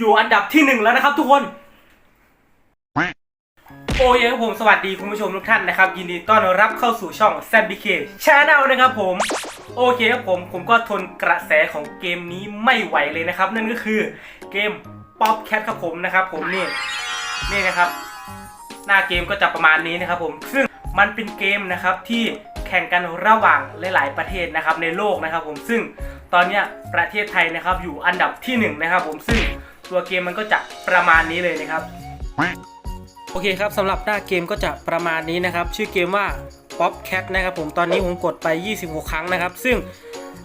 อยู่อันดับที่หนึ่งแล้วนะครับทุกคน โอ้ยครับผมสวัสดีคุณผู้ชมทุกท่านนะครับ ยินดีต้อนรับเข้าสู่ช่อง z b k Channel นะครับผม โอเคครับผมผมก็ทนกระแสของเกมนี้ไม่ไหวเลยนะครับ นั่นก็คือเกม Pop Cat ครับผมนะครับ ผมนี่นี่นะครับ หน้าเกมก็จะประมาณนี้นะครับผมซึ่งมันเป็นเกมนะครับที่แข่งกันระหว่างหลาย ๆ ประเทศนะครับในโลกนะครับ ผมซึ่งตอนนี้ประเทศไทยนะครับอยู่อันดับที่หนึ่งนะครับผมซึ่ง ตัวเกมมันก็จะประมาณนี้เลยนะครับ โอเคครับสำหรับหน้าเกมก็จะประมาณนี้นะครับ ชื่อเกมว่า Pop Cat นะครับผมตอนนี้ผมกดไป 26 ครั้งนะครับ ซึ่ง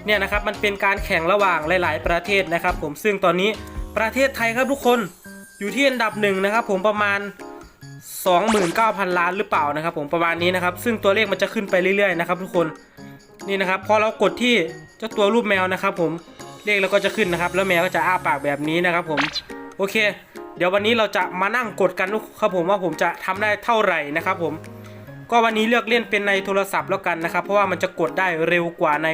เนี่ยนะครับมันเป็นการแข่งระหว่างหลาย ๆ ประเทศนะครับ ผมซึ่งตอนนี้ประเทศไทยครับทุกคนอยู่ที่อันดับหนึ่งนะครับ ผมประมาณ 29,000 ล้านหรือเปล่านะครับ ผมประมาณนี้นะครับ ซึ่งตัวเลขมันจะขึ้นไปเรื่อย ๆ นะครับ ทุกคนนี่นะครับพอเรากดที่เจ้าตัวรูปแมวนะครับ ผม เลขเราก็จะขึ้นนะครับ แล้วแมวก็จะอ้าปากแบบนี้นะครับผมโอเค เดี๋ยววันนี้เราจะมานั่งกดกันครับผมว่าผมจะทำได้เท่าไหร่นะครับผมก็วันนี้เลือกเล่นเป็นในโทรศัพท์แล้วกันนะครับ เพราะว่ามันจะกดได้เร็วกว่าใน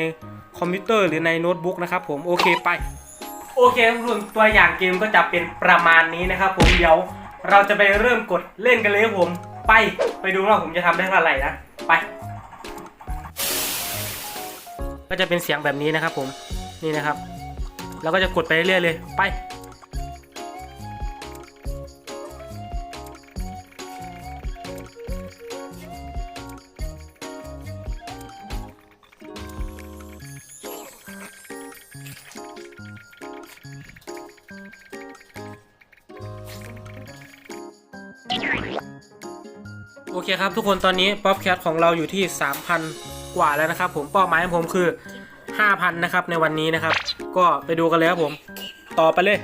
คอมพิวเตอร์หรือในโน้ตบุ๊กนะครับผมโอเคไปโอเคทุกคนตัวอย่างเกมก็จะเป็นประมาณนี้นะครับผมเดี๋ยวเราจะไปเริ่มกดเล่นกันเลยครับผมไปไปดูว่าผมจะทำได้เท่าไหร่นะไป ก็จะเป็นเสียงแบบนี้นะครับผมนี่นะครับ แล้วก็จะกดไปเรื่อยๆเลย ไป โอเคครับทุกคนตอนนี้ป๊อปแคทของเราอยู่ที่ 3,000 กว่าแล้วนะครับผมเป้าหมายของผมคือ 5,000 นะครับในวันนี้นะครับ ก็ไปดูกันเลยครับผม ต่อไปเลย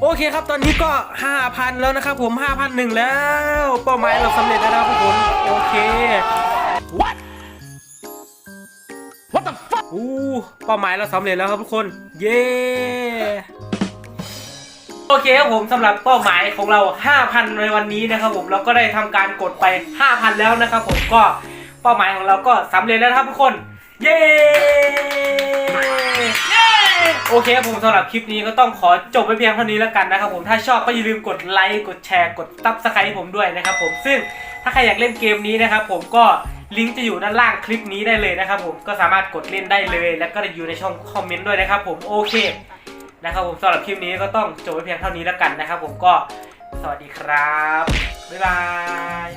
โอเคครับตอนนี้ก็ 5,000 แล้วนะครับผม 5,001 แล้ว เป้าหมายเราสำเร็จแล้วนะครับทุกคนโอเค What What the fuck อู้เป้าหมายเราสำเร็จแล้วครับทุกคน เย้โอเคครับผมสำหรับเป้าหมายของเรา 5,000 ในวันนี้นะครับผมเราก็ได้ทำการกดไป 5,000 แล้วนะครับผมก็เป้าหมายของเราก็สำเร็จแล้วนะครับทุกคน เย้ โอเคครับผมสำหรับคลิปนี้ก็ต้องขอจบไปเพียงเท่านี้แล้วกันนะครับผมถ้าชอบก็อย่าลืมกดไลค์กดแชร์กดตับสไครต์ผมด้วยนะครับผมซึ่งถ้าใครอยากเล่นเกมนี้นะครับผมก็ลิงก์จะอยู่ด้านล่างคลิปนี้ได้เลยนะครับผมก็สามารถกดเล่นได้เลย แล้วก็อยู่ในช่องคอมเมนต์ด้วยนะครับผมโอเคนะครับผมสำหรับคลิปนี้ก็ต้องจบไปเพียงเท่านี้แล้วกันนะครับผมก็สวัสดีครับบ๊ายบาย